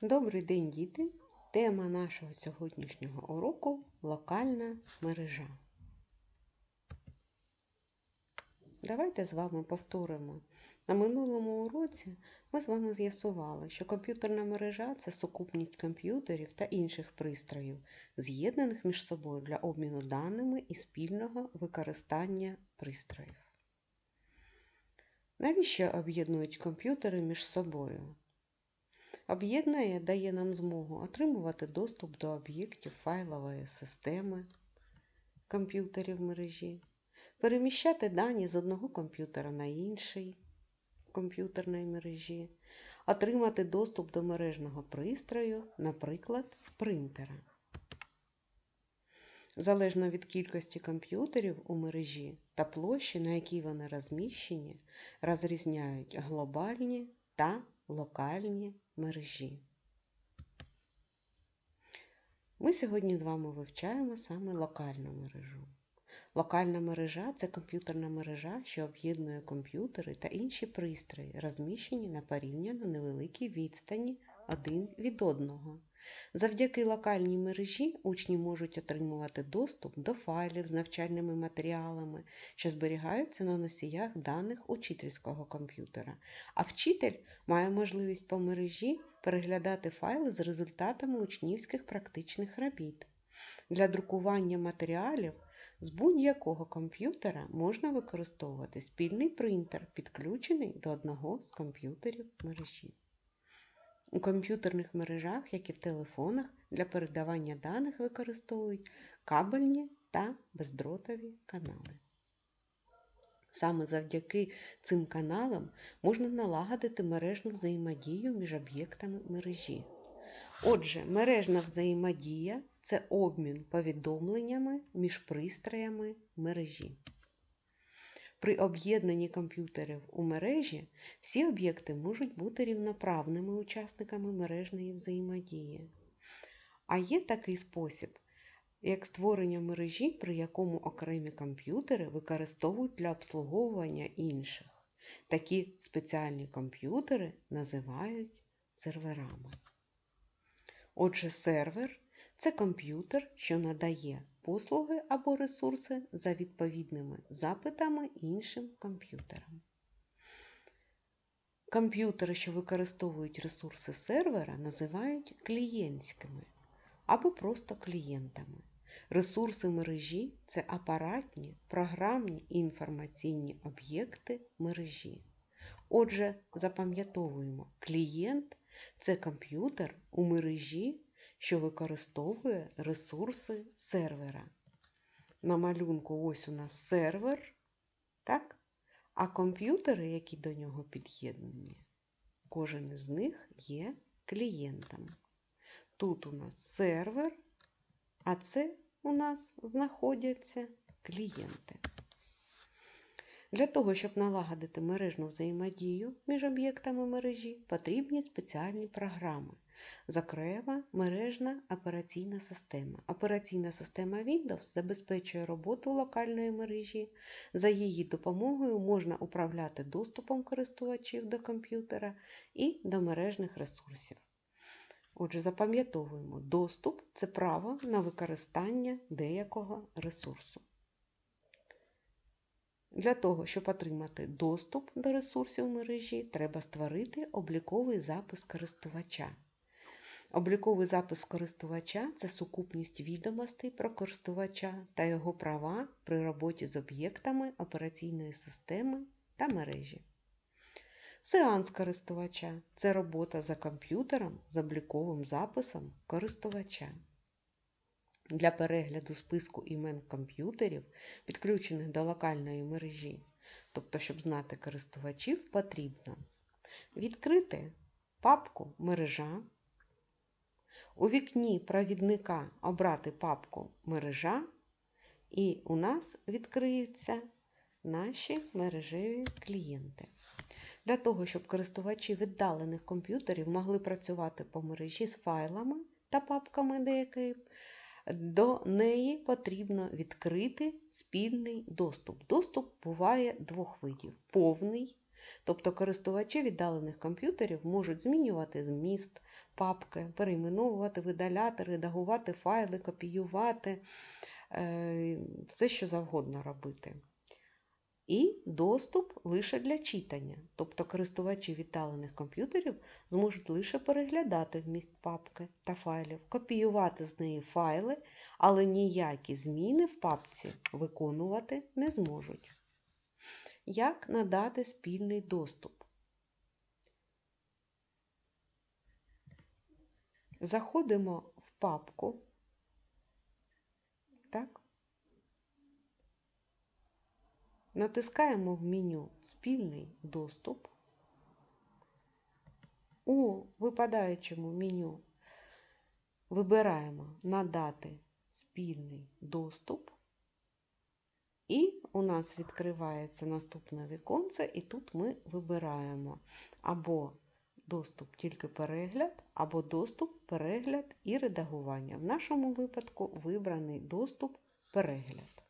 Добрий день, діти! Тема нашого сьогоднішнього уроку локальна мережа. Давайте з вами повторимо. На минулому уроці ми з вами з'ясували, що комп'ютерна мережа це сукупність комп'ютерів та інших пристроїв, з'єднаних між собою для обміну даними і спільного використання пристроїв. Навіщо об'єднують комп'ютери між собою? Об'єднання дає нам змогу отримувати доступ до об'єктів файлової системи комп'ютерів мережі, переміщати дані з одного комп'ютера на інший комп'ютерної мережі, отримати доступ до мережного пристрою, наприклад, принтера. Залежно від кількості комп'ютерів у мережі та площі, на якій вони розміщені, розрізняють глобальні та локальні мережі. Ми сьогодні з вами вивчаємо саме локальну мережу. Локальна мережа це комп'ютерна мережа, що об'єднує комп'ютери та інші пристрої, розміщені на порівняно невеликій відстані один від одного. Завдяки локальній мережі учні можуть отримувати доступ до файлів з навчальними матеріалами, що зберігаються на носіях даних учительського комп'ютера, а вчитель має можливість по мережі переглядати файли з результатами учнівських практичних робіт. Для друкування матеріалів з будь-якого комп'ютера можна використовувати спільний принтер, підключений до одного з комп'ютерів мережі. У комп'ютерних мережах, як і в телефонах, для передавання даних використовують кабельні та бездротові канали. Саме завдяки цим каналам можна налагодити мережну взаємодію між об'єктами мережі. Отже, мережна взаємодія це обмін повідомленнями між пристроями мережі. При об'єднанні комп'ютерів у мережі всі об'єкти можуть бути рівноправними учасниками мережної взаємодії. А є такий спосіб, як створення мережі, при якому окремі комп'ютери використовують для обслуговування інших. Такі спеціальні комп'ютери називають серверами. Отже, сервер це комп'ютер, що надає послуги або ресурси за відповідними запитами іншим комп'ютерам. Комп'ютери, що використовують ресурси сервера, називають клієнтськими або просто клієнтами. Ресурси мережі це апаратні, програмні і інформаційні об'єкти мережі. Отже, запам'ятовуємо, клієнт це комп'ютер у мережі, що використовує ресурси сервера. На малюнку ось у нас сервер, так? а комп'ютери, які до нього під'єднані, кожен із них є клієнтом. Тут у нас сервер, а це у нас знаходяться клієнти. Для того, щоб налагодити мережну взаємодію між об'єктами мережі, потрібні спеціальні програми. Зокрема, мережна операційна система. Операційна система Windows забезпечує роботу локальної мережі. За її допомогою можна управляти доступом користувачів до комп'ютера і до мережних ресурсів. Отже, запам'ятовуємо, доступ це право на використання деякого ресурсу. Для того, щоб отримати доступ до ресурсів мережі, треба створити обліковий запис користувача. Обліковий запис користувача це сукупність відомостей про користувача та його права при роботі з об'єктами операційної системи та мережі. Сеанс користувача це робота за комп'ютером з обліковим записом користувача. Для перегляду списку імен комп'ютерів, підключених до локальної мережі, тобто, щоб знати користувачів, потрібно відкрити папку Мережа. У вікні провідника обрати папку Мережа, і у нас відкриються наші мережеві клієнти. Для того, щоб користувачі віддалених комп'ютерів могли працювати по мережі з файлами та папками деякої, до неї потрібно відкрити спільний доступ. Доступ буває двох видів: повний, Тобто користувачі віддалених комп'ютерів можуть змінювати зміст папки, перейменовувати, видаляти, редагувати файли, копіювати, е, все, що завгодно робити. І доступ лише для читання. Тобто користувачі віддалених комп'ютерів зможуть лише переглядати вміст папки та файлів, копіювати з неї файли, але ніякі зміни в папці виконувати не зможуть. Як надати спільний доступ? Заходимо в папку. Так. Натискаємо в меню Спільний доступ. У випадаючому меню вибираємо Надати спільний доступ. І у нас відкривається наступне віконце, і тут ми вибираємо або доступ тільки перегляд, або доступ, перегляд і редагування. В нашому випадку вибраний доступ перегляд.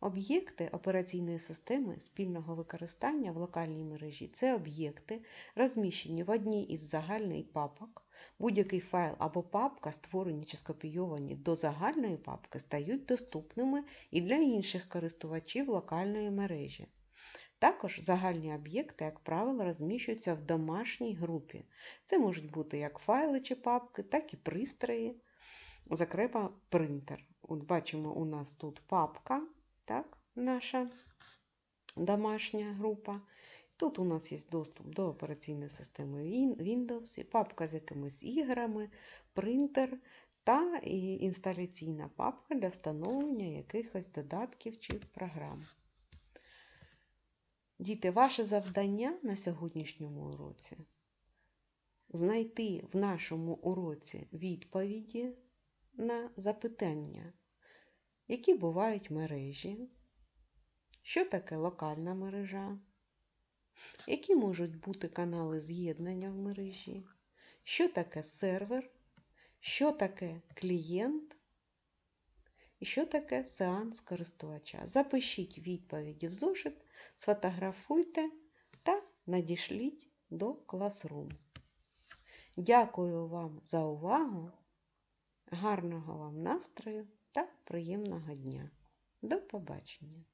Об'єкти операційної системи спільного використання в локальній мережі це об'єкти, розміщені в одній із загальних папок. Будь-який файл або папка, створені чи скопійовані до загальної папки, стають доступними і для інших користувачів локальної мережі. Також загальні об'єкти, як правило, розміщуються в домашній групі. Це можуть бути як файли чи папки, так і пристрої, зокрема принтер. От Бачимо, у нас тут папка так, наша домашня група. Тут у нас є доступ до операційної системи Windows, папка з якимись іграми, принтер та інсталяційна папка для встановлення якихось додатків чи програм. Діти, ваше завдання на сьогоднішньому уроці знайти в нашому уроці відповіді на запитання які бувають мережі, що таке локальна мережа, які можуть бути канали з'єднання в мережі, що таке сервер, що таке клієнт і що таке сеанс користувача. Запишіть відповіді в зошит, сфотографуйте та надішліть до Classroom. Дякую вам за увагу, гарного вам настрою! Та приємного дня. До побачення!